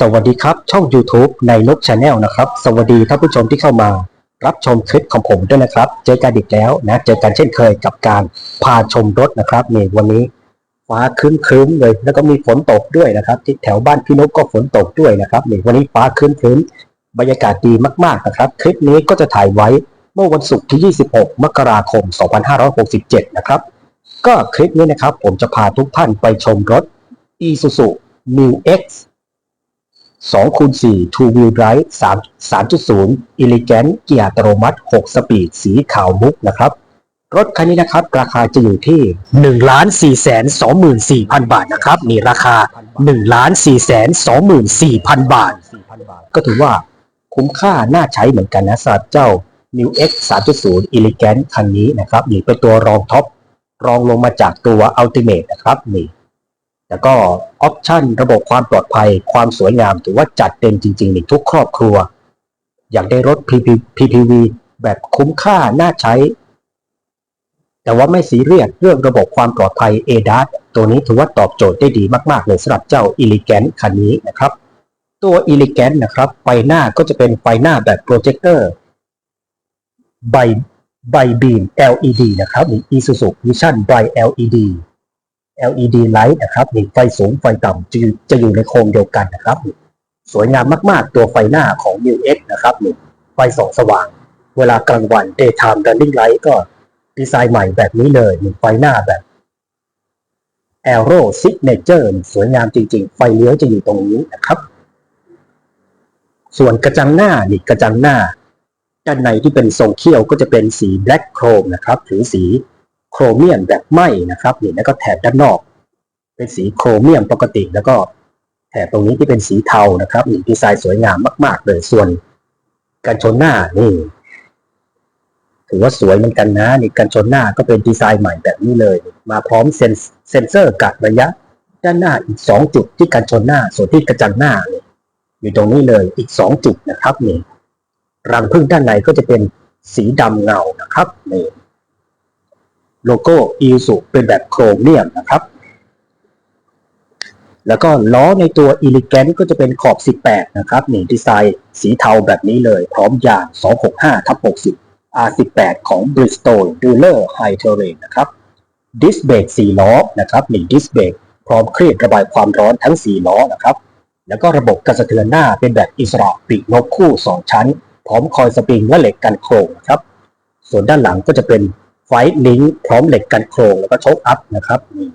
สวัสดีครับ ช่อง YouTube ในนกชาแนลนะครับ สวัสดีท่านผู้ชมที่เข้ามา รับชมคลิปของผมด้วยนะครับ เจอกันอีกแล้วนะ เจอกันเช่นเคยกับการพาชมรถนะครับนี่วันนี้ฟ้าครึ้มครึ้มเลย แล้วก็มีฝนตกด้วยนะครับ ที่แถวบ้านพี่นกก็ฝนตกด้วยนะครับนี่วันนี้ฟ้าครึ้มครึ้มบรรยากาศดีมากๆนะครับ คลิปนี้ก็จะถ่ายไว้เมื่อวันศุกร์ที่ 26 มกราคม 2567 นะครับ ก็คลิปนี้นะครับ ผมจะพาทุกท่านไปชมรถ Isuzu New X 2คูณ4 Two Wheel Drive 3 3.0 Elegant เกียร์อัตโนมัติ 6 สปีด สีขาวมุกนะครับ รถคันนี้นะครับ ราคาจะอยู่ที่1ล้าน4แสน24,000 บาทนะครับนี่ราคา1ล้าน4แสน24,000 บาท ก็ถือว่าคุ้มค่าน่าใช้เหมือนกันนะสำหรับเจ้า New X 3.0 Elegant คันนี้นะครับนี่เป็นตัวรองท็อปรองลงมาจากตัว Ultimate นะครับนี่ แล้วก็ออปชันระบบความปลอดภัย ความสวยงามถือว่าจัดเต็มจริงๆในทุกครอบครัว อยากได้รถ PPV แบบคุ้มค่าน่าใช้ แต่ว่าไม่ซีเรียสเรื่องระบบความปลอดภัย ADAS ตัวนี้ถือว่าตอบโจทย์ได้ดีมากๆเลยสำหรับเจ้า Elegant คันนี้นะครับ ตัว Elegant นะครับไฟหน้าก็จะเป็นไฟหน้าแบบโปรเจคเตอร์ใบใบบีม LED นะครับมี Isuzu Vision Bright LED LED light นะครับนี่ไฟสูงไฟต่ำจะอยู่จะอยู่ในโครงเดียวกันนะครับ สวยงามมาก ๆ ตัวไฟหน้าของ New X นะครับนี่ไฟส่องสว่าง เวลากลางวัน daytime running light ก็ดีไซน์ใหม่แบบนี้เลยนี่ไฟหน้าแบบ Aero Signature สวยงามจริง ๆ ไฟเลี้ยวจะอยู่ตรงนี้นะครับ ส่วนกระจังหน้านี่กระจังหน้า ด้านในที่เป็นทรงเขี้ยวก็จะเป็นสี black chrome นะครับหรือสี โครเมียมแบบไหมนะครับนี่แล้วก็แถบด้านนอก เป็นสีโครเมียมปกติ แล้วก็แถบตรงนี้ที่เป็นสีเทานะครับนี่ดีไซน์สวยงามมาก ๆ เลยส่วนกันชนหน้านี่ถือว่าสวยเหมือนกันนะนี่กันชนหน้าก็เป็นดีไซน์ใหม่แบบนี้เลย มาพร้อมเซนเซนเซอร์กัดระยะ ด้านหน้าอีก 2 จุดที่กันชนหน้า ส่วนที่กระจังหน้าอยู่ตรงนี้เลยอีก 2 จุดนะครับนี่รังพึ่งด้านในก็จะเป็นสีดำเงานะครับนี่ โลโก้อีสุเป็นแบบโครเมียมนะครับ แล้วก็ล้อในตัว e l e g a n t ก็จะเป็นขอบ 18 นะครับนี่ดีไซน์สีเทาแบบนี้เลย พร้อมยาง 265ทับ60 R18 ของ Bristol Dueler High Terrain นะครับดิสเบรก4ล้อนะครับนี่ดิสเบรกพร้อมเครียดระบายความร้อนทั้ง 4 ล้อนะครับ แล้วก็ระบบกระสะเทือนหน้าเป็นแบบอิสระปีกนกคู่ 2 ชั้น พร้อมคอยสปริงและเหล็กกันโครงนะครับ ส่วนด้านหลังก็จะเป็น ไฟลิงพร้อมเหล็กกันโครงแล้วก็โชคอัพนะครับนี่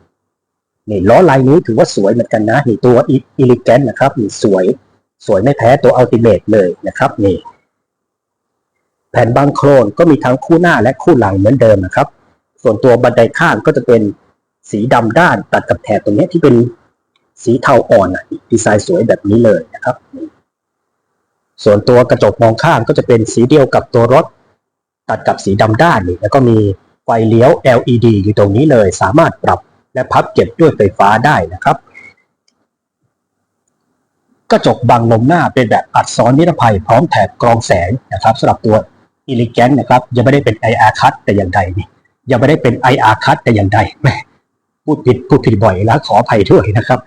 นี่ล้อลายนี้ถือว่าสวยเหมือนกันนะนี่ตัวอิลิแกนนะครับนี่สวยสวยไม่แพ้ตัวอัลติเม e เลยนะครับนี่ แผ่นบางโครนก็มีทั้งคู่หน้าและคู่หลังเหมือนเดิมนะครับ ส่วนตัวบันไดข้างก็จะเป็นสีดำด้านตัดกับแถบตรงนี้ที่เป็นสีเทาอ่อนอะดีไซน์สวยแบบนี้เลยนะครับนี่ส่วนตัวกระจกมองข้างก็จะเป็นสีเดียวกับตัวรถ ตัดกับสีดำด้านนี่แล้วก็มีไฟเลี้ยว LED อยู่ตรงนี้เลย สามารถปรับและพับเก็บด้วยไฟฟ้าได้นะครับ กระจกบังลมหน้าเป็นแบบอัดซ้อนนิรภัยพร้อมแถบกรองแสงนะครับสำหรับตัว e l e g a n t นะครับยังไม่ได้เป็น IR cut แต่อย่างใดนี่ยังไม่ได้เป็น IR cut แต่อย่างใดพูดผิดพูดผิดบ่อยแล้วขออภัยด้วยนะครับ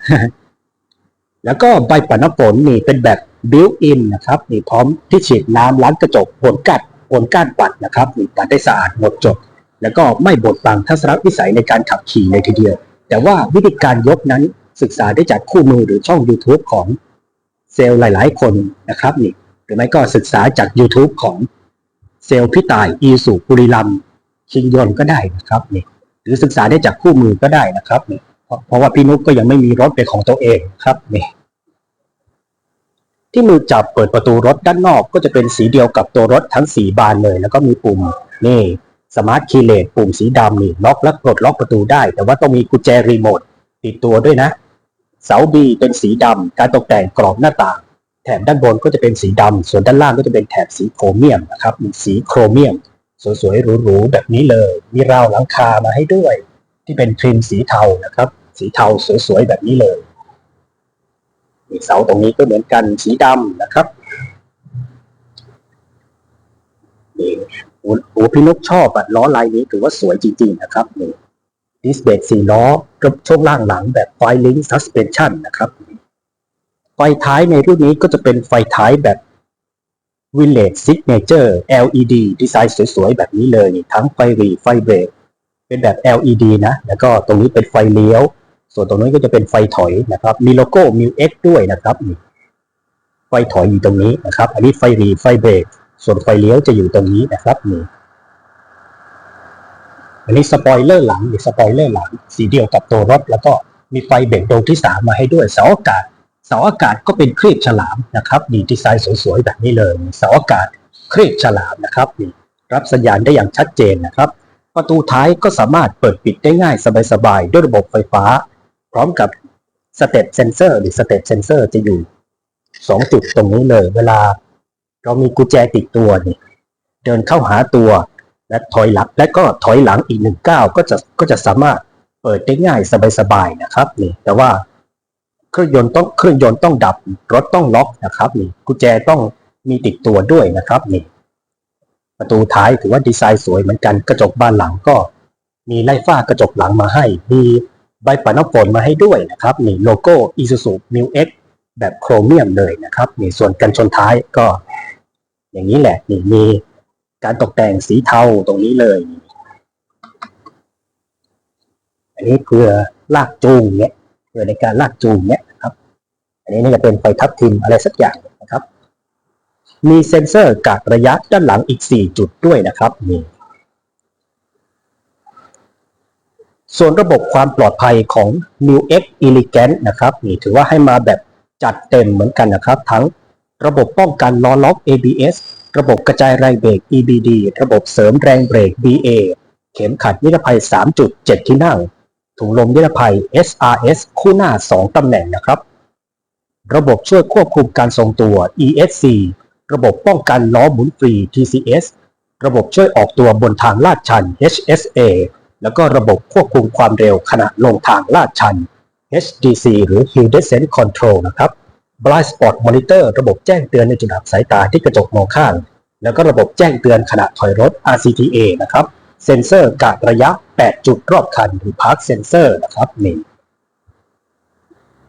แล้วก็ใบปัดน้ำฝนนี่เป็นแบบ built in นะครับนี่พร้อมที่ฉีดน้ำล้างกระจกผลกัด ผลก้านปัดนะครับนี่ปัดได้สะอาดหมดจด แล้วก็ไม่บดบังทัศนวิสัยในการขับขี่เลยทีเดียว แต่ว่าวิธีการยกนั้นศึกษาได้จากคู่มือหรือช่อง YouTube ของเซลล์หลาย ๆ คนนะครับนี่หรือไม่ก็ศึกษาจาก YouTube ของเซลล์พี่ตายอีสุปุริลัมชิงยนก็ได้นะครับนี่หรือศึกษาได้จากคู่มือก็ได้นะครับนี่เพราะเพราะว่าพี่นุ๊กก็ยังไม่มีรถเป็นของตัวเองครับนี่ ที่มือจับเปิดประตูรถด้านนอกก็จะเป็นสีเดียวกับตัวรถทั้ง4บานเลย แล้วก็มีปุ่มนี่สมาร์ทคีย์เลสปุ่มสีดำนี่ล็อกและปลดล็อกประตูได้ แต่ว่าต้องมีกุญแจรีโมทติดตัวด้วยนะ เสาบีเป็นสีดำการตกแต่งกรอบหน้าต่าง แถบด้านบนก็จะเป็นสีดำส่วนด้านล่างก็จะเป็นแถบสีโครเมียมนะครับสีโครเมียม สวยๆหรูๆแบบนี้เลย มีราวหลังคามาให้ด้วย ที่เป็นทริมสีเทานะครับ สีเทาสวยๆแบบนี้เลย เสาตรงนี้ก็เหมือนกันสีดำนะครับนี่โอ้โหพี่นกชอบอะล้อลายนี้ถือว่าสวยจริงๆนะครับนี่ดิสเบรกสี่ล้อกับช่วงล่างหลังแบบไฟลิงซัสเพนชั่นนะครับ ไฟท้ายในรุ่นนี้ก็จะเป็นไฟท้ายแบบ Village Signature LED ดีไซน์สวยๆ แบบนี้เลย ทั้งไฟรีไฟเบรกเป็นแบบ LED นะ แล้วก็ตรงนี้เป็นไฟเลี้ยว ส่วนตรงนี้ก็จะเป็นไฟถอยนะครับ มีโลโก้ m ิ X ด้วยนะครับไฟถอยอยู่ตรงนี้นะครับ อันนี้ไฟรีไฟเบรกส่วนไฟเลี้ยวจะอยู่ตรงนี้นะครับนี่อันนี้สปอยเลอร์หลังนี่สปอยเลอร์หลัง สีเดียวกับตัวรถ แล้วก็มีไฟเบรกดวงที่สามมาให้ด้วยเสาอากาศเสาอากาศก็เป็นครีบฉลามนะครับนี่ดีไซน์สวยๆแบบนี้เลยเสาอากาศครีบฉลามนะครับนี่รับสัญญาณได้อย่างชัดเจนนะครับ ประตูท้ายก็สามารถเปิดปิดได้ง่ายสบายๆด้วยระบบไฟฟ้า พร้อมกับสเต p เซนเซอร์หรือสเต p เซนเซอร์จะอยู่2จุดตรงนี้เลย เวลาเรามีกุญแจติดตัวเนี่ยเดินเข้าหาตัวและถอยหลังและก็ถอยหลังอีกหนึ่งก้าวก็จะก็จะสามารถเปิดได้ง่ายสบายๆนะครับนี่แต่ว่าเครื่องยนต์ต้องเครื่องยนต์ต้องดับรถต้องล็อกนะครับนี่กุญแจต้องมีติดตัวด้วยนะครับนี่ประตูท้ายถือว่าดีไซน์สวยเหมือนกันกระจกบานหลังก็ มีไล่ฝ้ากระจกหลังมาให้มี ใบปัดน้ำฝนมาให้ด้วยนะครับนี่โลโก้ Isuzu Mu X แบบโครเมียมเลยนะครับนี่ส่วนกันชนท้ายก็ อย่างนี้แหละนี่มีการตกแต่งสีเทาตรงนี้เลย อันนี้เพื่อลากจูงเนี้ยเพื่อในการลากจูงเนี้ยนะครับ อันนี้น่าจะเป็นไฟทับทิมอะไรสักอย่างนะครับ มีเซ็นเซอร์กากระยะด้านหลังอีก 4 จุดด้วยนะครับนี่ ส่วนระบบความปลอดภัยของ New X Elegant นะครับนี่ถือว่าให้มาแบบจัดเต็มเหมือนกันนะครับ ทั้งระบบป้องกันล้อล็อก ABS ระบบกระจายแรงเบรก EBD ระบบเสริมแรงเบรก BA เข็มขัดนิรภัย 3.7 ที่นั่ง ถุงลมนิรภัย SRS คู่หน้า 2 ตำแหน่งนะครับ ระบบช่วยควบคุมการทรงตัว ESC ระบบป้องกันล้อหมุนฟรี TCS ระบบช่วยออกตัวบนทางลาดชัน HSA แล้วก็ระบบควบคุมความเร็วขณะลงทางลาดชัน HDC หรือ Hill Descent Control นะครับ Blind Spot Monitor ระบบแจ้งเตือนในจุดอับสายตาที่กระจกมองข้าง แล้วก็ระบบแจ้งเตือนขณะถอยรถ RCTA นะครับเซนเซอร์กะระยะ 8 จุดรอบคันหรือ Park Sensor นะครับนี่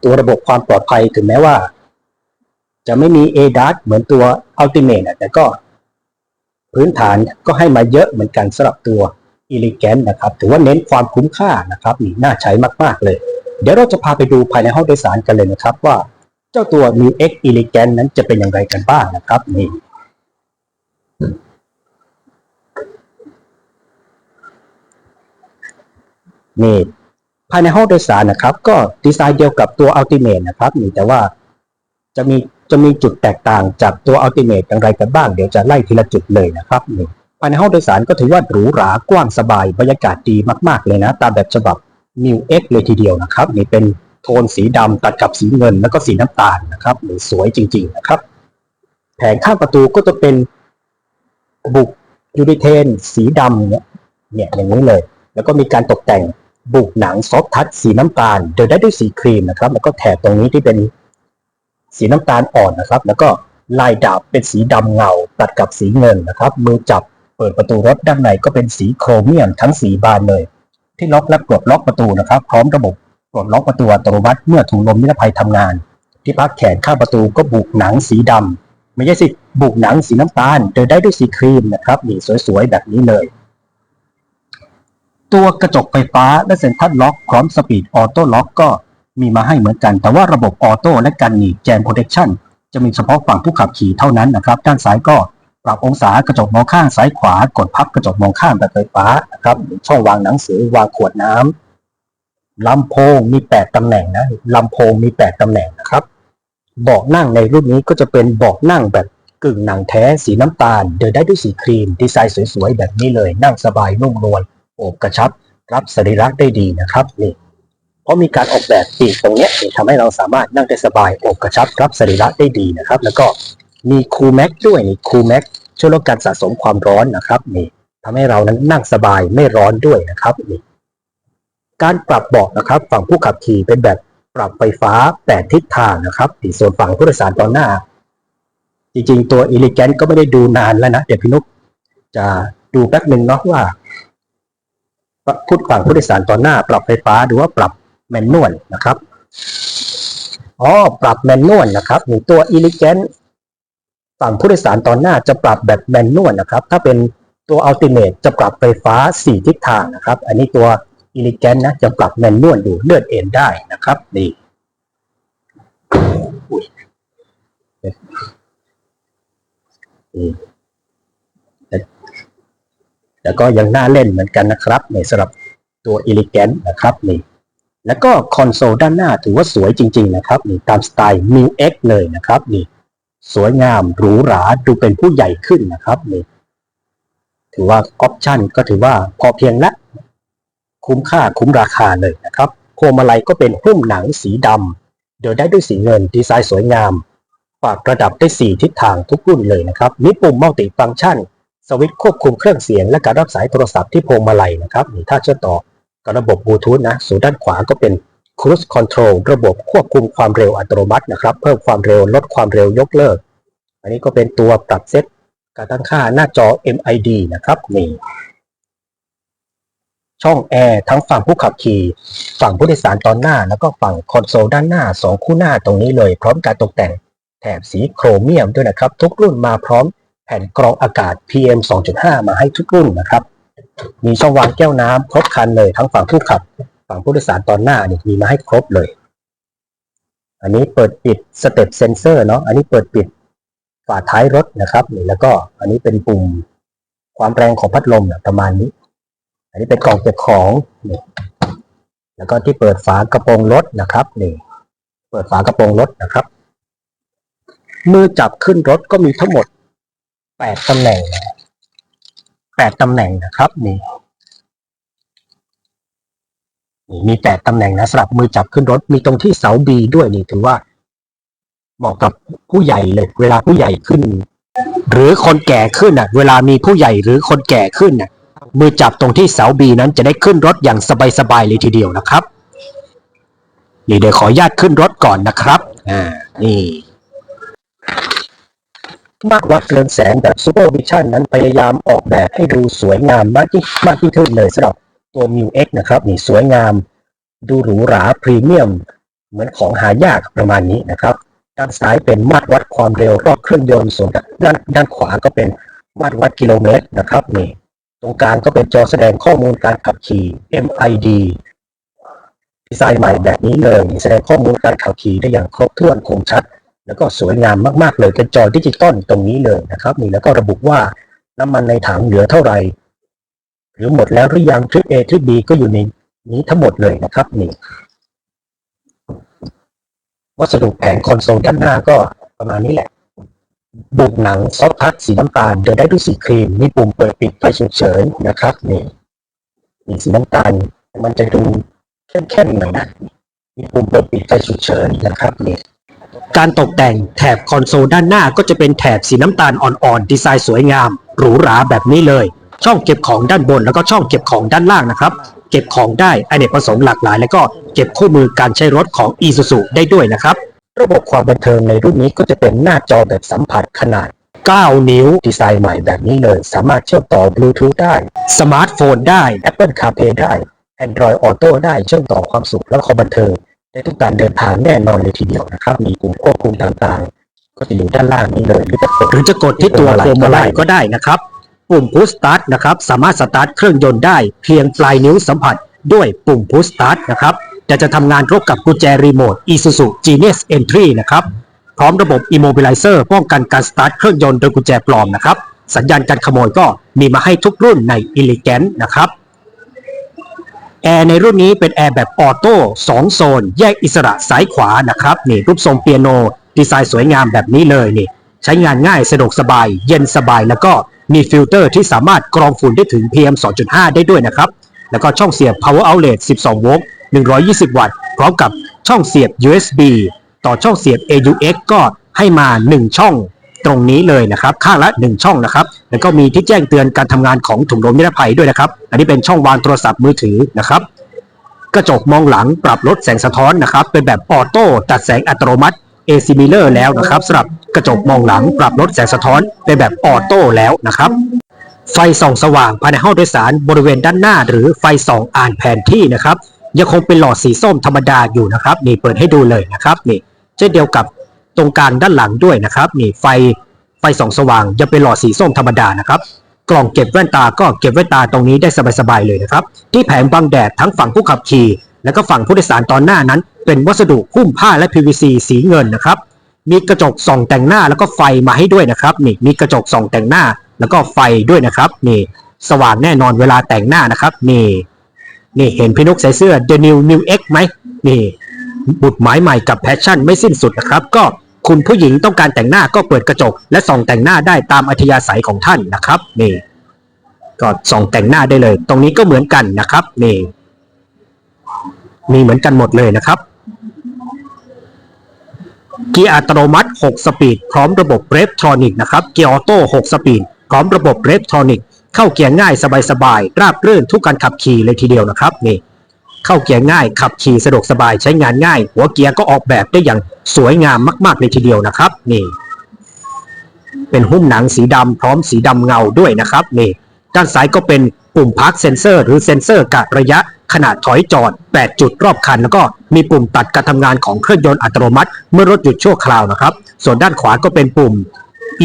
ตัวระบบความปลอดภัยถึงแม้ว่า จะไม่มี ADAS เหมือนตัว Ultimate แต่ก็ พื้นฐานก็ให้มาเยอะเหมือนกันสำหรับตัว Elegant นะครับถือว่าเน้นความคุ้มค่านะครับนี่น่าใช้มากๆเลย เดี๋ยวเราจะพาไปดูภายในห้องโดยสารกันเลยนะครับ ว่าเจ้าตัว New X Elegant นั้นจะเป็นอย่างไรกันบ้างนะครับนี่นี่ภายในห้องโดยสารนะครับ ก็ดีไซน์เดียวกับตัว Ultimate นะครับนี่แต่ว่าจะมีจะมีจุดแตกต่างจากตัว Ultimate อย่างไรกันบ้าง เดี๋ยวจะไล่ทีละจุดเลยนะครับนี่ ภายในห้องโดยสารก็ถือว่าหรูหรากว้างสบายบรรยากาศดีมากๆเลยนะ ตามแบบฉบับ New X เลยทีเดียวนะครับ นี่เป็นโทนสีดำตัดกับสีเงินแล้วก็สีน้ำตาลนะครับนี่สวยจริง ๆนะครับ แผงข้างประตูก็จะเป็นบุกยูริเทน สีดำเนี่ยเนี่ยอย่างนี้เลย แล้วก็มีการตกแต่งบุกหนังซอฟทัชสีน้ำตาลเดินได้ด้วยสีครีมนะครับ แล้วก็แถบตรงนี้ที่เป็นสีน้ำตาลอ่อนนะครับ แล้วก็ลายดาบเป็นสีดำเงาตัดกับสีเงินนะครับ มือจับ เปิดประตูรถด้านในก็เป็นสีโครเมียมทั้งสีบานเลย ที่ล็อกและปลดล็อกประตูนะครับ พร้อมระบบปลดล็อกประตูอัตโนมัติเมื่อถุงลมนิรภัยทำงาน ที่พักแขนข้างประตูก็บุกหนังสีดำไม่ใช่สิบุกหนังสีน้ำตาลเดินได้ด้วยสีครีมนะครับนี่สวยๆแบบนี้เลย ตัวกระจกไฟฟ้าและเซ็นทรัลล็อกพร้อมสปีดออโต้ล็อกก็มีมาให้เหมือนกัน แต่ว่าระบบออโต้และการหนีบแจมโปรเทคชั่นจะมีเฉพาะฝั่งผู้ขับขี่เท่านั้นนะครับ ด้านซ้ายก็ ปรับองศากระจกมองข้างซ้ายขวากดพับกระจกมองข้างแบบไฟฟ้านะครับช่องวางหนังสือวางขวดน้ำลำโพงมี8ตำแหน่งนะลำโพงมี8ตำแหน่งนะครับเบาะนั่งในรุ่นนี้ก็จะเป็นเบาะนั่งแบบกึ่งหนังแท้สีน้ำตาล เดินได้ด้วยสีครีม ดีไซน์สวยๆ แบบนี้เลย นั่งสบายนุ่มนวลโอบกระชับ รับสรีระได้ดีนะครับนี่เพราะมีการออกแบบปีกตรงเนี้ยที่ทำให้เราสามารถนั่งได้สบายโอบกระชับ รับสรีระได้ดีนะครับ แล้วก็ มีคูลแม็กด้วยนี่คูลแม็กช่วยลดการสะสมความร้อนนะครับนี่ทำให้เรานั้นนั่งสบายไม่ร้อนด้วยนะครับนี่การปรับเบาะนะครับ ฝั่งผู้ขับขี่เป็นแบบปรับไฟฟ้า 8 ทิศทางนะครับที่ส่วนฝั่งผู้โดยสารตอนหน้า จริงๆ ตัว e l e g a n t ก็ไม่ได้ดูนานแล้วนะ เดี๋ยวพี่นุกจะดูแป๊บหนึ่งเนาะว่าพูดฝั่งผู้โดยสารตอนหน้า ปรับไฟฟ้าหรือว่าปรับแมนนวลนะครับอ๋อปรับแมนนวลนะครับมีตัว Elegant ฝั่งผู้โดยสารตอนหน้าจะปรับแบบแมนนวลนะครับ ถ้าเป็นตัว Ultimate จะปรับไฟฟ้า 4 ทิศทางนะครับ อันนี้ตัว Elegant นะจะปรับแมนนวลดูเลื่อนเอ็นได้นะครับนี่แต่ก็ยังน่าเล่นเหมือนกันนะครับในสำหรับตัว Elegant นะครับนี่แล้วก็คอนโซลด้านหน้าถือว่าสวยจริง ๆ นะครับนี่ตามสไตล์ m ิ w X เลยนะครับนี่ สวยงามหรูหราดูเป็นผู้ใหญ่ขึ้นนะครับนี่ถือว่าออปชั่นก็ถือว่าพอเพียงละคุ้มค่าคุ้มราคาเลยนะครับพวงมาลัยก็เป็นหุ้มหนังสีดำโดยได้ด้วยสีเงินดีไซน์สวยงามปรับระดับได้4ทิศทางทุกรุ่นเลยนะครับมีปุ่มมัลติฟังก์ชัน สวิตช์ควบคุมเครื่องเสียง และการรับสายโทรศัพท์ที่พวงมาลัยนะครับนี่ถ้าเชื่อมต่อกับระบบบลูทูธนะส่ด้านขวาก็เป็น Cruise Control ระบบควบคุมความเร็วอัตโนมัตินะครับ เพิ่มความเร็วลดความเร็วยกเลิก อันนี้ก็เป็นตัวปรับเซตการตั้งค่าหน้าจอ MID นะครับนี่ช่องแอร์ทั้งฝั่งผู้ขับขี่ ฝั่งผู้โดยสารตอนหน้า แล้วก็ฝั่งคอนโซลด้านหน้า 2 คู่หน้าตรงนี้เลย พร้อมการตกแต่งแถบสีโครเมียมด้วยนะครับ ทุกรุ่นมาพร้อมแผ่นกรองอากาศ PM 2.5 มาให้ทุกรุ่นนะครับ มีช่องวางแก้วน้ำครบครันเลยทั้งฝั่งผู้ขับ ฝั่งผู้โดยสารตอนหน้าเนี่ยมีมาให้ครบเลย อันนี้เปิดปิดสเต็ปเซนเซอร์เนาะอันนี้เปิดปิดฝาท้ายรถนะครับนี่แล้วก็อันนี้เป็นปุ่มความแรงของพัดลมนะประมาณนี้ อันนี้เป็นกล่องเก็บของนี่แล้วก็ที่เปิดฝากระโปรงรถนะครับนี่เปิดฝากระโปรงรถนะครับ มือจับขึ้นรถก็มีทั้งหมดแปดตำแหน่งแปดตำแหน่งนะครับนี่ มีแปดตำแหน่งนะสำหรับมือจับขึ้นรถมีตรงที่เสาบีด้วยนี่ถือว่าเหมาะกับผู้ใหญ่เลย เวลาผู้ใหญ่ขึ้น หรือคนแก่ขึ้นอะ เวลามีผู้ใหญ่หรือคนแก่ขึ้นน่ะ มือจับตรงที่เสาบีนั้นจะได้ขึ้นรถอย่างสบายๆเลยทีเดียวนะครับ นี่เดี๋ยวขออนุญาตขึ้นรถก่อนนะครับ อ่า นี่มากวัดเรืองแสงแบบ Super Vision นั้นพยายามออกแบบให้ดูสวยงามมากยิ่งมากยิ่งขึ้นเลยสำหรับ ตัว m ิ w X นะครับนี่สวยงาม ดูหรูหราพรีเมียม เหมือนของหายากประมาณนี้นะครับ ด้านซ้ายเป็นมาตรวัดความเร็วรอบเครื่องยนต์ส่วนด้านด้านขวาก็เป็นมาตรวัดกิโลเมตรนะครับนี่ตรงกลางก็เป็นจอแสดงข้อมูลการขับขี่ MID ดีไซน์ใหม่แบบนี้เลยแสดงข้อมูลการขับขี่ได้อย่างครบถ้วนคมชัด แล้วก็สวยงามมากๆเลยเป็นจอดิจิตอลตรงนี้เลยนะครับนี่แล้วก็ระบุว่าน้ำมันในถังเหลือเท่าไหร่ หรือหมดแล้วหรือยังทริป A ทริป B ก็อยู่ในนี้ทั้งหมดเลยนะครับนี่วัสดุแผงคอนโซลด้านหน้าก็ประมาณนี้แหละบุกหนังซอฟทัชสีน้ำตาลเดินได้ด้วยสีครีม มีปุ่มเปิดปิดไฟฉุกเฉินนะครับนี่นี่สีน้ำตาลมันจะดูเข้มๆหน่อยนะมีปุ่มเปิดปิดไฟฉุกเฉินนะครับนี่การตกแต่งแถบคอนโซลด้านหน้าก็จะเป็นแถบสีน้ำตาลอ่อนๆ ดีไซน์สวยงาม หรูหราแบบนี้เลย ช่องเก็บของด้านบนแล้วก็ช่องเก็บของด้านล่างนะครับ เก็บของได้อเนกประสงค์หลากหลาย แล้วก็เก็บคู่มือการใช้รถของ Isuzu ได้ด้วยนะครับ ระบบความบันเทิงในรุ่นนี้ก็จะเป็นหน้าจอแบบสัมผัสขนาด 9 นิ้ว ดีไซน์ใหม่แบบนี้เลย สามารถเชื่อมต่อบลูทูธได้ สมาร์ทโฟนได้ Apple CarPlay ได้ Android Auto ได้เชื่อมต่อความสุขและความบันเทิงได้ทุกการเดินทางแน่นอนเลยทีเดียวนะครับ มีปุ่มควบคุมต่างๆ ก็จะอยู่ด้านล่างนี้เลยหรือจะกดหรือจะกดที่ตัวพวงมาลัยก็ได้นะครับ ปุ่ม Push Start นะครับ สามารถสตาร์ทเครื่องยนต์ได้เพียงปลายนิ้วสัมผัส ด้วยปุ่ม Push Start นะครับแต่จะทำงานร่วมกับกุญแจรีโมท Isuzu Genius Entry นะครับ พร้อมระบบ Immobilizer ป้องกันการสตาร์ทเครื่องยนต์โดยกุญแจปลอมนะครับ สัญญาณการขโมยก็มีมาให้ทุกรุ่นใน Elegant นะครับแอร์ในรุ่นนี้เป็นแอร์แบบออโต้2โซน แยกอิสระซ้ายขวานะครับนี่รูปทรงเปียโน ดีไซน์สวยงามแบบนี้เลยนี่ใช้งานง่ายสะดวกสบาย เย็นสบายแล้วก็ มีฟิลเตอร์ที่สามารถกรองฝุ่นได้ถึง PM 2.5 ได้ด้วยนะครับ แล้วก็ช่องเสียบ power outlet 12 โวลต์ 120 วัตต์ พร้อมกับช่องเสียบ USB ต่อช่องเสียบ AUX ก็ให้มา 1 ช่องตรงนี้เลยนะครับ ข้างละ 1 ช่องนะครับ แล้วก็มีที่แจ้งเตือนการทำงานของถุงลมนิรภัยด้วยนะครับ อันนี้เป็นช่องวางโทรศัพท์มือถือนะครับ กระจกมองหลังปรับลดแสงสะท้อนนะครับ เป็นแบบออโต้ตัดแสงอัตโนมัติ AC Mirror แล้วนะครับสำหรับกระจกมองหลังปรับลดแสงสะท้อนเป็นแบบออโต้แล้วนะครับ ไฟส่องสว่างภายในห้องโดยสารบริเวณด้านหน้า หรือไฟส่องอ่านแผนที่นะครับยังคงเป็นหลอดสีส้มธรรมดาอยู่นะครับนี่เปิดให้ดูเลยนะครับนี่เช่นเดียวกับตรงกลางด้านหลังด้วยนะครับนี่ไฟไฟส่องสว่างจะเป็นหลอดสีส้มธรรมดานะครับกล่องเก็บแว่นตาก็เก็บแว่นตาตรงนี้ได้สบายๆเลยนะครับ ที่แผงบังแดดทั้งฝั่งผู้ขับขี่ และก็ฝั่งผู้โดยสารตอนหน้านั้น เป็นวัสดุหุ้มผ้าและ PVC สีเงินนะครับ มีกระจกส่องแต่งหน้าแล้วก็ไฟมาให้ด้วยนะครับนี่มีกระจกส่องแต่งหน้าแล้วก็ไฟด้วยนะครับนี่สว่างแน่นอนเวลาแต่งหน้านะครับนี่นี่เห็นพี่นุกใส่เสื้อ The New New X ไหมนี่บุตรหมายใหม่กับแพชชั่นไม่สิ้นสุดนะครับ ก็คุณผู้หญิงต้องการแต่งหน้าก็เปิดกระจก และส่องแต่งหน้าได้ตามอัธยาศัยของท่านนะครับนี่ก็ส่องแต่งหน้าได้เลย ตรงนี้ก็เหมือนกันนะครับนี่มีเหมือนกันหมดเลยนะครับ เกียร์อัตโนมัติ 6 สปีด พร้อมระบบเรฟทรอนิกนะครับ เกียร์ออโต้ 6 สปีด พร้อมระบบเรฟทรอนิก เข้าเกียร์ง่ายสบายๆ ราบรื่นทุกการขับขี่เลยทีเดียวนะครับนี่เข้าเกียร์ง่าย ขับขี่สะดวกสบายใช้งานง่าย หัวเกียร์ก็ออกแบบได้อย่างสวยงามมากๆเลยทีเดียวนะครับนี่ เป็นหุ้มหนังสีดำพร้อมสีดำเงาด้วยนะครับนี่ด้านซ้ายก็เป็นปุ่มพักเซนเซอร์หรือเซนเซอร์กะระยะขนาดถอยจอด 8 จุดรอบคันแล้วก็ มีปุ่มตัดการทำงานของเครื่องยนต์อัตโนมัติ เมื่อรถหยุดชั่วคราวนะครับ ส่วนด้านขวาก็เป็นปุ่ม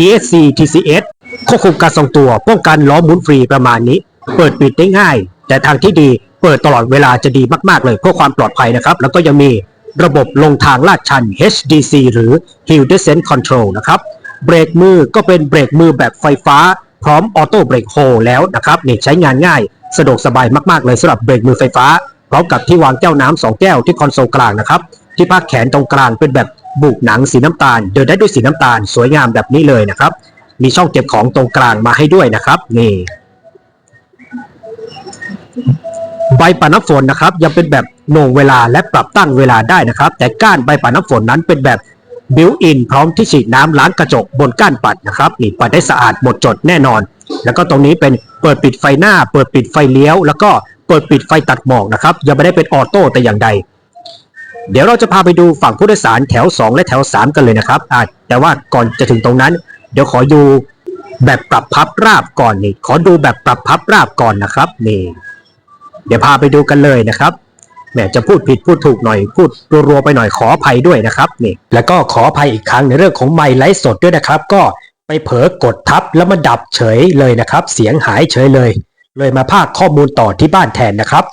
ESC TCS ควบคุมการทรงตัว ป้องกันล้อหมุนฟรีประมาณนี้ เปิดปิดได้ง่าย แต่ทางที่ดีเปิดตลอดเวลาจะดีมากๆเลยเพื่อความปลอดภัยนะครับ แล้วก็ยังมีระบบลงทางลาดชัน HDC หรือ Hill Descent Control นะครับ เบรกมือก็เป็นเบรกมือแบบไฟฟ้า พร้อมออโต้เบรกโฮแล้วนะครับนี่ใช้งานง่าย สะดวกสบายมากๆเลยสำหรับเบรกมือไฟฟ้า พร้อมกับที่วางแก้วน้ำสองแก้วที่คอนโซลกลางนะครับ ที่พักแขนตรงกลางเป็นแบบบุกหนังสีน้ำตาล เดินได้ด้วยสีน้ำตาลสวยงามแบบนี้เลยนะครับ มีช่องเก็บของตรงกลางมาให้ด้วยนะครับ นี่ใบปัดน้ำฝนนะครับ ยังเป็นแบบโหน่งเวลาและปรับตั้งเวลาได้นะครับ แต่ก้านใบปัดน้ำฝนนั้นเป็นแบบบิวอินพร้อมที่ฉีดน้ำล้างกระจกบนก้านปัดนะครับนี่ปัดได้สะอาดหมดจดแน่นอน แล้วก็ตรงนี้เป็นเปิดปิดไฟหน้า เปิดปิดไฟเลี้ยว แล้วก็เปิดปิดไฟตัดหมอกนะครับยังไม่ได้เป็นออโต้แต่อย่างใด เดี๋ยวเราจะพาไปดูฝั่งผู้โดยสารแถว 2 และแถว 3 กันเลยนะครับอะแต่ว่าก่อนจะถึงตรงนั้น เดี๋ยวขอดูแบบปรับพับราบก่อนนี่ขอดูแบบปรับพับราบก่อนนะครับนี่เดี๋ยวพาไปดูกันเลยนะครับแหมจะพูดผิดพูดถูกหน่อยพูดรัวๆไปหน่อยขออภัยด้วยนะครับนี่แล้วก็ขออภัยอีกครั้งในเรื่องของไมค์ไลฟ์สดด้วยนะครับ ก็ไปเผลอกดทับแล้วมันดับเฉยเลยนะครับ เสียงหายเฉยเลย เลยมาพากข้อมูลต่อที่บ้านแทนนะครับ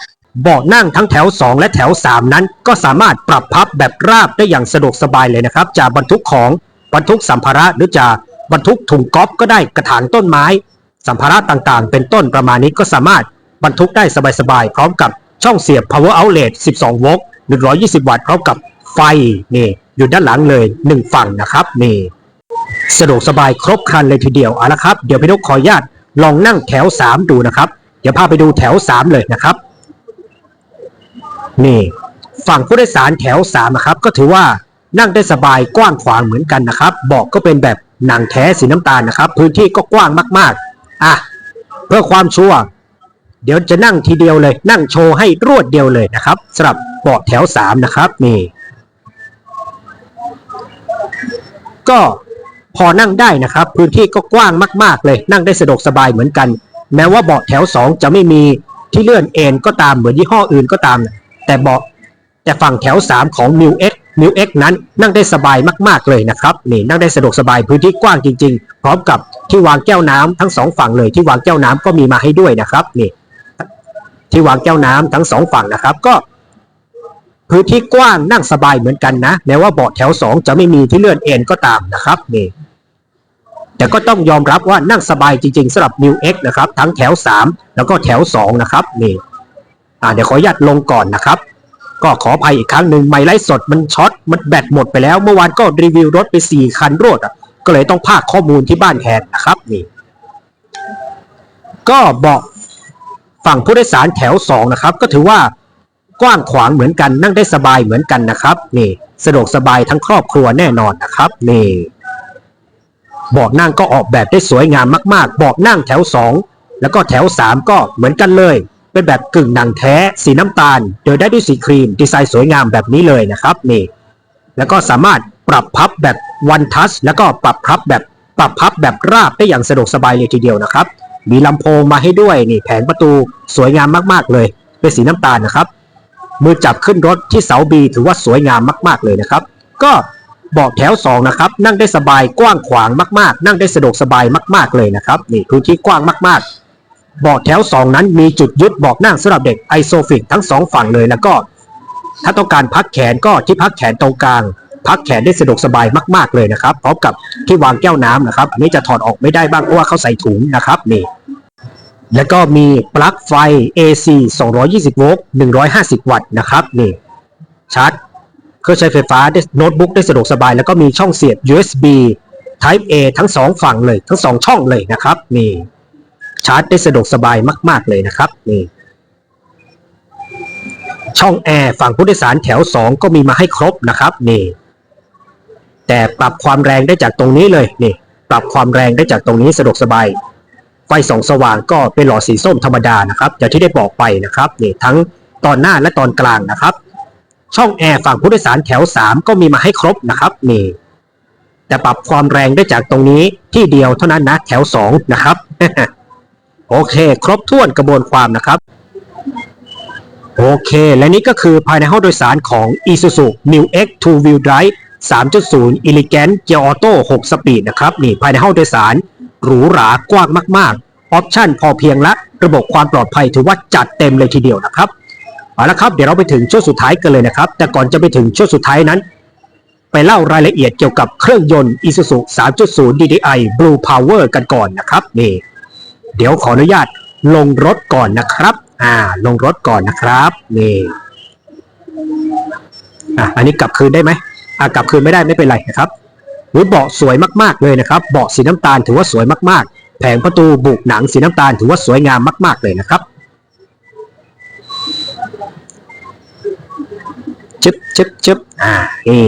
เบาะนั่งทั้งแถว 2 และแถว 3 นั้น ก็สามารถปรับพับแบบราบได้อย่างสะดวกสบายเลยนะครับจะบรรทุกของบรรทุกสัมภาระหรือจะบรรทุกถุงก๊อฟก็ได้กระถางต้นไม้ สัมภาระต่างๆ เป็นต้นประมาณนี้ก็สามารถบรรทุกได้สบายๆ พร้อมกับช่องเสียบ power outlet 12 โวลต์ 120 วัตต์พร้อมกับไฟนี่อยู่ด้านหลังเลย 1 ฝั่งนะครับนี่สะดวกสบายครบครันเลยทีเดียวเอาละครับ เดี๋ยวพี่นกขออนุญาต ลองนั่งแถว3ดูนะครับ เดี๋ยวพาไปดูแถว3เลยนะครับ นี่ฝั่งผู้โดยสารแถว3นะครับ ก็ถือว่านั่งได้สบายกว้างขวางเหมือนกันนะครับเบาะก็เป็นแบบหนังแท้สีน้ำตาลนะครับ พื้นที่ก็กว้างมากๆอะเพื่อความชัวร์เดี๋ยวจะนั่งทีเดียวเลย นั่งโชว์ให้รวดเดียวเลยนะครับสำหรับเบาะแถว3นะครับนี่ก็ พอนั่งได้นะครับ พื้นที่ก็กว้างมาก ๆ เลย นั่งได้สะดวกสบายเหมือนกัน แม้ว่าเบาะแถว 2 จะไม่มีที่เลื่อนเอ็นก็ตามเหมือนยี่ห้ออื่นก็ตาม แต่เบาะแต่ฝั่งแถว 3 ของ m ิ X m ิ X นั้นนั่งได้สบายมากๆเลยนะครับนี่นั่งได้สะดวกสบายพื้นที่กว้างจริง ๆ พร้อมกับที่วางแก้วน้ำทั้งสองฝั่งเลยที่วางแก้วน้ำก็มีมาให้ด้วยนะครับนี่ที่วางแก้วน้ำทั้งสองฝั่งนะครับ ก็ พื้นที่กว้างนั่งสบายเหมือนกันนะ แม้ว่าเบาะแถว 2 จะไม่มีที่เลื่อนเอ็นก็ตามนะครับนี่แต่ก็ต้องยอมรับว่านั่งสบายจริงๆสำหรับ New X นะครับ ทั้งแถว 3 แล้วก็แถว 2 นะครับนี่อ่าเดี๋ยวขออนุญาตลงก่อนนะครับ ก็ขออภัยอีกครั้งหนึ่งไม่ไลฟ์สดมันช็อตมันแบตหมดไปแล้ว เมื่อวานก็รีวิวรถไป 4 คันรวดก็เลยต้องพากข้อมูลที่บ้านแทนนะครับนี่ ก็บอกฝั่งผู้โดยสารแถว 2 นะครับ ก็ถือว่า กว้างขวางเหมือนกันนั่งได้สบายเหมือนกันนะครับ นี่สะดวกสบายทั้งครอบครัวแน่นอนนะครับนี่เบาะนั่งก็ออกแบบได้สวยงามมากๆเบาะนั่งแถว 2 แล้วก็แถว 3 ก็เหมือนกันเลย เป็นแบบกึ่งหนังแท้สีน้ำตาล โดยได้ด้วยสีครีม ดีไซน์สวยงามแบบนี้เลยนะครับนี่แล้วก็สามารถปรับพับแบบวันทัชแล้วก็ปรับพับแบบปรับพับแบบราบได้อย่างสะดวกสบายเลยทีเดียวนะครับ มีลำโพงมาให้ด้วยนี่แผงประตูสวยงามมากๆเลย เป็นสีน้ำตาลนะครับ มือจับขึ้นรถที่เสาบีถือว่าสวยงามมาก ๆ เลยนะครับ ก็เบาะแถวสองนะครับ นั่งได้สบายกว้างขวางมาก ๆ นั่งได้สะดวกสบายมาก ๆ เลยนะครับนี่พื้นที่กว้างมากๆเบาะแถวสองนั้นมีจุดยึดเบาะนั่งสำหรับเด็กไอโซฟิกทั้งสองฝั่งเลยแล้วก็ ถ้าต้องการพักแขนก็ที่พักแขนตรงกลางพักแขนได้สะดวกสบายมาก ๆ เลยนะครับพร้อมกับที่วางแก้วน้ำนะครับอันนี้จะถอดออกไม่ได้บ้างเพราะว่าเขาใส่ถุงนะครับนี่ แล้วก็มีปลั๊กไฟ AC 220 โวลต์ 150 วัตต์นะครับนี่ชาร์จเครื่องใช้ไฟฟ้าได้โน้ตบุ๊กได้สะดวกสบาย แล้วก็มีช่องเสียบ USB Type A ทั้งสองฝั่งเลย ทั้งสองช่องเลยนะครับนี่ชาร์จได้สะดวกสบายมาก ๆ เลยนะครับนี่ช่องแอร์ฝั่งผู้โดยสารแถว 2 ก็มีมาให้ครบนะครับนี่แต่ปรับความแรงได้จากตรงนี้เลยนี่ปรับความแรงได้จากตรงนี้สะดวกสบาย ไฟสองสว่างก็เป็นหลอดสีส้มธรรมดานะครับอย่างที่ได้บอกไปนะครับนี่ทั้งตอนหน้าและตอนกลางนะครับ ช่องแอร์ฝั่งผู้โดยสารแถว 3 ก็มีมาให้ครบนะครับนี่แต่ปรับความแรงได้จากตรงนี้ที่เดียวเท่านั้นนะแถว 2 นะครับ โอเค ครบถ้วนกระบวนความนะครับโอเค และนี่ก็คือภายในห้องโดยสารของ Isuzu New X 2 Wheel Drive 3.0 Elegant Gear Auto 6 Speed นะครับ นี่ภายในห้องโดยสาร หรูหรากว้างมากๆ ออปชั่นพอเพียงและระบบความปลอดภัยถือว่าจัดเต็มเลยทีเดียวนะครับเอาละครับเดี๋ยวเราไปถึงช่วงสุดท้ายกันเลยนะครับ แต่ก่อนจะไปถึงช่วงสุดท้ายนั้น ไปเล่ารายละเอียดเกี่ยวกับเครื่องยนต์ Isuzu 3.0 DDI Blue Power กันก่อนนะครับนี่เดี๋ยวขออนุญาตลงรถก่อนนะครับ อ่า ลงรถก่อนนะครับนี่อะอันนี้กลับคืนได้ไหมอ่ากลับคืนไม่ได้ไม่เป็นไรนะครับ หูเบาะสวยมากๆเลยนะครับ เบาะสีน้ำตาลถือว่าสวยมากๆ แผงประตูบุกหนังสีน้ำตาลถือว่าสวยงามมาก ๆเลยนะครับจึ๊บจึ๊บจึ๊บอ่านี่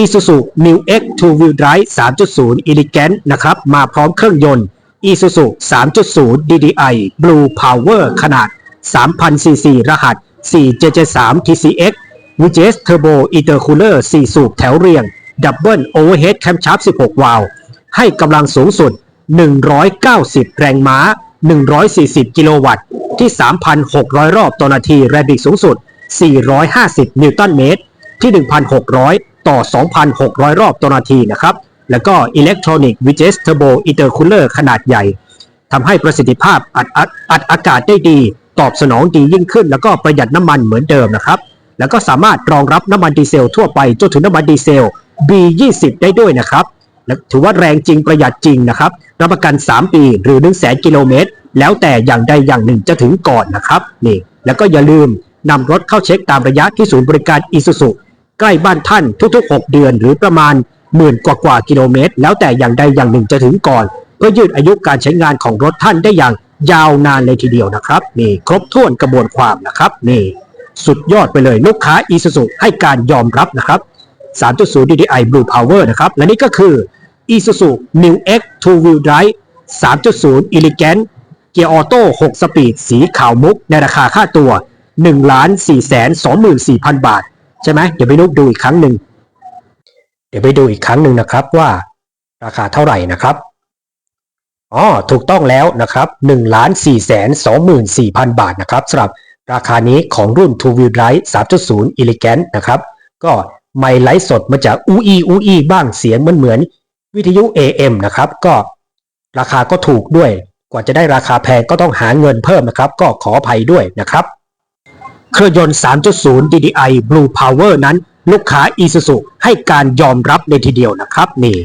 Isuzu New X 2 Wheel Drive 3.0 Elegant นะครับ มาพร้อมเครื่องยนต์ Isuzu 3.0 DDI Blue Power ขนาด 3,000 cc รหัส473 TCX VGS Turbo Intercooler 4 สูบแถวเรียง Double Overhead Camshaft 16 วาล์วให้กำลังสูงสุด 190 แรงม้า 140 กิโลวัตต์ ที่ 3,600 รอบต่อนาที แรงบิดสูงสุด 450 นิวตันเมตร ที่ 1,600 ต่อ 2,600 รอบต่อนาทีนะครับ แล้วก็ Electronic VGS Turbo Intercooler ขนาดใหญ่ทำให้ประสิทธิภาพอัดอัดอัดอากาศได้ดี ตอบสนองดียิ่งขึ้น แล้วก็ประหยัดน้ำมันเหมือนเดิมนะครับ แล้วก็สามารถรองรับน้ำมันดีเซลทั่วไปจนถึงน้ำมันดีเซล B20 ได้ด้วยนะครับและถือว่าแรงจริงประหยัดจริงนะครับรับประกัน 3 ปีหรือ1 0 0 0 0 0 กิโลเมตร แล้วแต่อย่างใดอย่างหนึ่งจะถึงก่อนนะครับนี่แล้วก็อย่าลืมนำรถเข้าเช็คตามระยะที่ศูนย์บริการอีซูซุใกล้บ้านท่านทุกๆ 6 เดือนหรือประมาณหมื่นกว่ากว่ากิโลเมตร แล้วแต่อย่างใดอย่างหนึ่งจะถึงก่อน เพื่อยืดอายุการใช้งานของรถท่านได้อย่างยาวนานเลยทีเดียวนะครับ นี่ครบถ้วนกระบวนความนะครับนี่ สุดยอดไปเลยลูกค้า Isuzu ให้การยอมรับนะครับ 3.0 DDI Blue Power นะครับ และนี่ก็คือ Isuzu New X 2 Wheel Drive 3.0 Elegant เกียร์ออโต้ 6 สปีด สีขาวมุก ในราคาค่าตัว1ล้าน4แสน24,000 บาท ใช่ไหมเดี๋ยวไปนุกดูอีกครั้งหนึ่ง เดี๋ยวไปดูอีกครั้งหนึ่งนะครับว่าราคาเท่าไหร่นะครับอ๋อถูกต้องแล้วนะครับ1ล้าน4แสน24,000 บาทนะครับสำหรับ ราคานี้ของรุ่น Two Wheel Drive 3.0 Elegant นะครับ ก็ไม่ไลฟ์สดมาจากอูอีอูอีบ้างเสียงเหมือนเหมือนวิทยุ AM นะครับ ก็ราคาก็ถูกด้วย กว่าจะได้ราคาแพงก็ต้องหาเงินเพิ่มนะครับ ก็ขออภัยด้วยนะครับ เครื่องยนต์ 3.0 DDI Blue Power นั้น ลูกค้า Isuzu ให้การยอมรับเลยทีเดียวนะครับนี่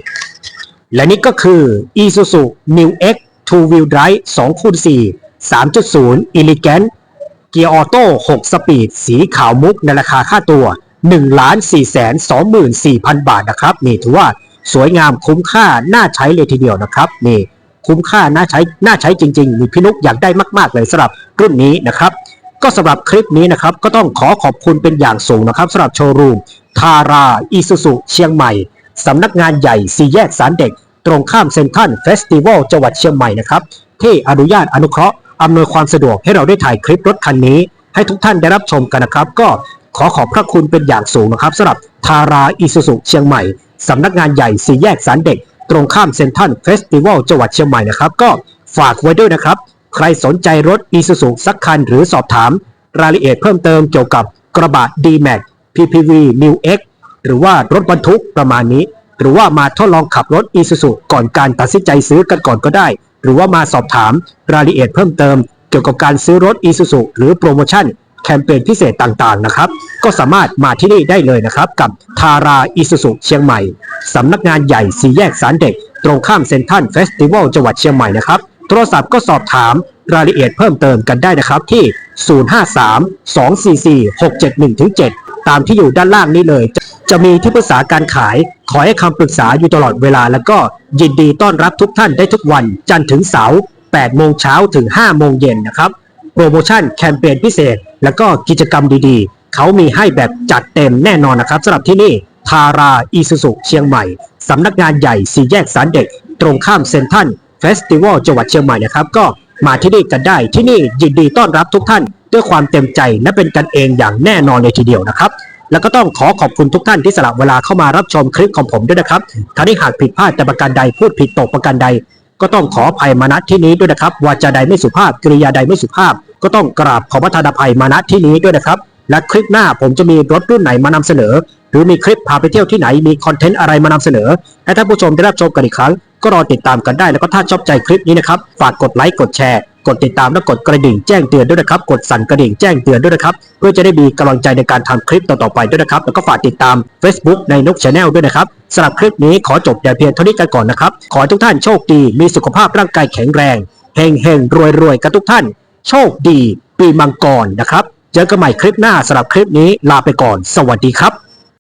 และนี่ก็คือ Isuzu New X 2 Wheel Drive 2คูณ4 3.0 Elegant เกียร์ออโต้6สปีด สีขาวมุกในราคาค่าตัว1ล้าน4แสน24,000 บาทนะครับ นี่ถือว่าสวยงามคุ้มค่า น่าใช้เลยทีเดียวนะครับ นี่คุ้มค่า น่าใช้ น่าใช้จริงๆ มีพี่นุกอยากได้มาก ๆ เลยสำหรับรุ่นนี้นะครับ ก็สำหรับคลิปนี้นะครับ ก็ต้องขอขอบคุณเป็นอย่างสูงนะครับสำหรับโชว์รูม ทาราอีซูซุเชียงใหม่สำนักงานใหญ่สี่แยกสารเด็ก ตรงข้ามเซ็นทรัลเฟสติวัลจังหวัดเชียงใหม่นะครับที่อนุญาตอนุเคราะห์ อำนวยความสะดวกให้เราได้ถ่ายคลิปรถคันนี้ ให้ทุกท่านได้รับชมกันนะครับ ก็ขอขอบพระคุณเป็นอย่างสูงนะครับสำหรับทาราอีซูซุเชียงใหม่สำนักงานใหญ่สี่แยกสารเด็ก ตรงข้ามเซ็นทรัลเฟสติวัลจังหวัดเชียงใหม่นะครับ ก็ฝากไว้ด้วยนะครับ ใครสนใจรถอีซูซุสักคันหรือสอบถาม รายละเอียดเพิ่มเติมเกี่ยวกับกระบะ D-Max PPV New X หรือว่ารถบรรทุกประมาณนี้ หรือว่ามาทดลองขับรถ i s u z u ก่อนการตัดสินใจซื้อกันก่อนก็ได้ หรือว่ามาสอบถามรายละเอียดเพิ่มเติม เกี่ยวกับการซื้อรถ i s u z u หรือโปรโมชั่นแคมเปญพิเศษต่างๆนะครับ ก็สามารถมาที่นี่ได้เลยนะครับ กับทาราอิสุสุเชียงใหม่ สำนักงานใหญ่สีแยกสารเด็ก ตรงข้ามเซ็นทรัลเฟสติวัลจังหวัดเชียงใหม่นะครับ โทรศัพท์ก็สอบถามรายละเอียดเพิ่มเติมกันได้นะครับที่ 053-244-671-7 ตามที่อยู่ด้านล่างนี้เลยจะจะมีที่ปรึกษาการขาย ขอให้คำปรึกษาอยู่ตลอดเวลา แล้วก็ยินดีต้อนรับทุกท่านได้ทุกวัน จันทร์ถึงเสาร์8โมงเช้าถึง 5 โมงเย็นนะครับ โปรโมชั่นแคมเปญพิเศษ แล้วก็กิจกรรมดีๆ เขามีให้แบบจัดเต็มแน่นอนนะครับสำหรับที่นี่ทาราอีสุสุเชียงใหม่ สำนักงานใหญ่สี่แยกสารเด็ก ตรงข้ามเซ็นทรัลเฟสติวัลจังหวัดเชียงใหม่นะครับก็ มาที่นี่กันได้ที่นี่ยินดีต้อนรับทุกท่าน ด้วยความเต็มใจและเป็นกันเองอย่างแน่นอนเลยทีเดียวนะครับ แล้วก็ต้องขอขอบคุณทุกท่านที่สละเวลาเข้ามารับชมคลิปของผมด้วยนะครับถ้าที่หากผิดพลาดแต่ประการใดพูดผิดตกประการใด ก็ต้องขออภัยมาณที่นี้ด้วยนะครับวาจาใดไม่สุภาพกริยาใดไม่สุภาพ ก็ต้องกราบขอประทานอภัยมาณที่นี้ด้วยนะครับ และคลิปหน้าผมจะมีรถรุ่นไหนมานำเสนอ หรือมีคลิปพาไปเที่ยวที่ไหนมีคอนเทนต์อะไรมานำเสนอ ให้ท่านผู้ชมได้รับชมกันอีกครั้ง ก็รอติดตามกันได้แล้วก็ถ้าชอบใจคลิปนี้นะครับฝากกดไลค์กดแชร์กดติดตามและกดกระดิ่งแจ้งเตือนด้วยนะครับ กดสั่นกระดิ่งแจ้งเตือนด้วยนะครับ เพื่อจะได้มีกำลังใจในการทำคลิปต่อๆไปด้วยนะครับ แล้วก็ฝากติดตาม Facebook ในนกชาแนลด้วยนะครับสำหรับคลิปนี้ขอจบแต่เพียงเท่านี้กันก่อนนะครับ ขอทุกท่านโชคดี มีสุขภาพร่างกายแข็งแรงเฮงเฮงรวยรวยกันทุกท่าน โชคดี ปีมังกรนะครับ เจอกันใหม่คลิปหน้าสำหรับคลิปนี้ลาไปก่อน สวัสดีครับ